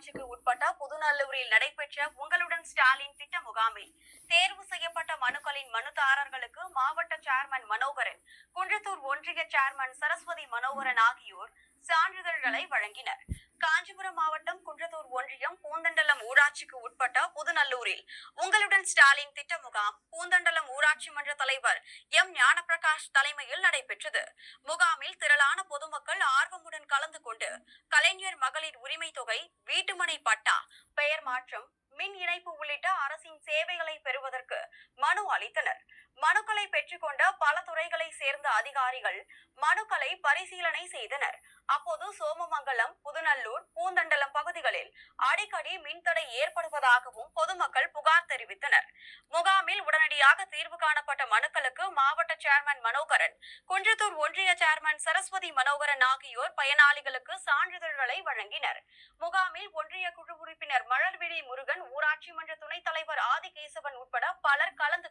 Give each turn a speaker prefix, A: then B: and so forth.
A: ஊராட்சிக்கு உட்பட்ட புதுநல்லூரில் நடைபெற்ற உங்களுடன் ஸ்டாலின் திட்ட முகாமில் தேர்வு செய்யப்பட்ட மனுக்களின் மனுதாரர்களுக்கு மாவட்ட சேர்மன் மனோகரன் குன்றத்தூர் ஒன்றிய சேர்மன் சரஸ்வதி மனோகரன் ஆகியோர் சான்றிதழ்களை வழங்கினர். காஞ்சிபுரம் மாவட்டம் குன்றத்தூர் ஒன்றியம் பூந்தண்டலம் ஊராட்சிக்கு உட்பட்ட புதுநல்லூரில் உங்களுடன் ஸ்டாலின் திட்ட முகாம் பூந்தண்டலம் ஊராட்சி மன்ற தலைவர் எம் ஞானபிரகாஷ் தலைமையில் நடைபெற்றது. முகாமில் திரளான பொதுமக்கள் ஆர் கலைஞர் மகளிர் உரிமை தொகை வீட்டுமனை பட்டா பெயர் மாற்றம் மின் இணைப்பு உள்ளிட்ட அரசின் சேவைகளை பெறுவதற்கு மனு அளித்தனர். மனுக்களை பெற்றுக்கொண்ட பல துறைகளை சேர்ந்த அதிகாரிகள் மனுக்களை பரிசீலனை செய்தனர். அப்போது சோமமங்கலம் புதுநல்லூர் பூந்தண்டலம் பகுதிகளில் அடிக்கடி மின்தடை ஏற்படுவதாகவும் பொதுமக்கள் புகார் தெரிவித்தனர். முகாமில் உடனடியாக தீர்வு காணப்பட்ட மனுக்களுக்கு மாவட்ட சேர்மன் மனோகரன் குன்றத்தூர் ஒன்றிய சேர்மன் சரஸ்வதி மனோகரன் ஆகியோர் பயனாளிகளுக்கு சான்றிதழ்களை வழங்கினர். முகாமில் ஒன்றிய குழு உறுப்பினர் மலர்விழி முருகன் ஊராட்சி மன்ற துணைத் தலைவர் ஆதிகேசவன் உட்பட பலர் கலந்து